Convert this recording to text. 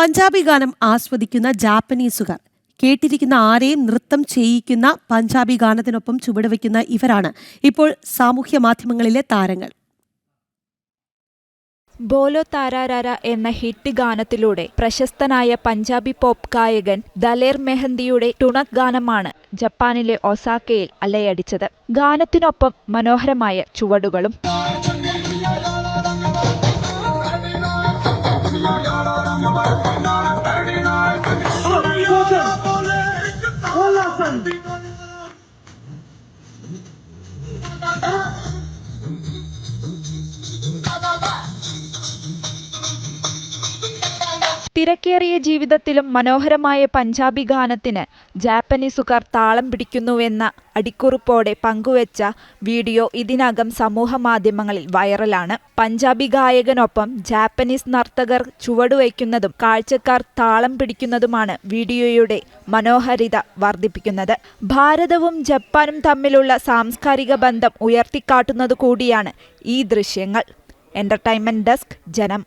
പഞ്ചാബി ഗാനം ആസ്വദിക്കുന്ന ജാപ്പനീസുകാർ കേട്ടിരിക്കുന്ന ആരെയും നൃത്തം ചെയ്യിക്കുന്ന പഞ്ചാബി ഗാനത്തിനൊപ്പം ചുവടുവെക്കുന്ന ഇവരാണ് ഇപ്പോൾ സാമൂഹ്യ മാധ്യമങ്ങളിലെ താരങ്ങൾ. ബോലോ താരാരാര എന്ന ഹിറ്റ് ഗാനത്തിലൂടെ പ്രശസ്തനായ പഞ്ചാബി പോപ്പ് ഗായകൻ ദലേർ മെഹന്തിയുടെ ടുണക് ഗാനമാണ് ജപ്പാനിലെ ഒസാക്കയിൽ അലയടിച്ചത്. ഗാനത്തിനൊപ്പം മനോഹരമായ ചുവടുകളും Hold on, son. തിരക്കേറിയ ജീവിതത്തിലും മനോഹരമായ പഞ്ചാബി ഗാനത്തിന് ജാപ്പനീസുകാർ താളം പിടിക്കുന്നുവെന്ന അടിക്കുറിപ്പോടെ പങ്കുവച്ച വീഡിയോ ഇതിനകം സമൂഹ മാധ്യമങ്ങളിൽ വൈറലാണ്. പഞ്ചാബി ഗായകനൊപ്പം ജാപ്പനീസ് നർത്തകർ ചുവടുവയ്ക്കുന്നതും കാഴ്ചക്കാർ താളം പിടിക്കുന്നതുമാണ് വീഡിയോയുടെ മനോഹരിത വർദ്ധിപ്പിക്കുന്നത്. ഭാരതവും ജപ്പാനും തമ്മിലുള്ള സാംസ്കാരിക ബന്ധം ഉയർത്തിക്കാട്ടുന്നതുകൂടിയാണ് ഈ ദൃശ്യങ്ങൾ. എന്റർടൈൻമെന്റ് ഡെസ്ക് ജനം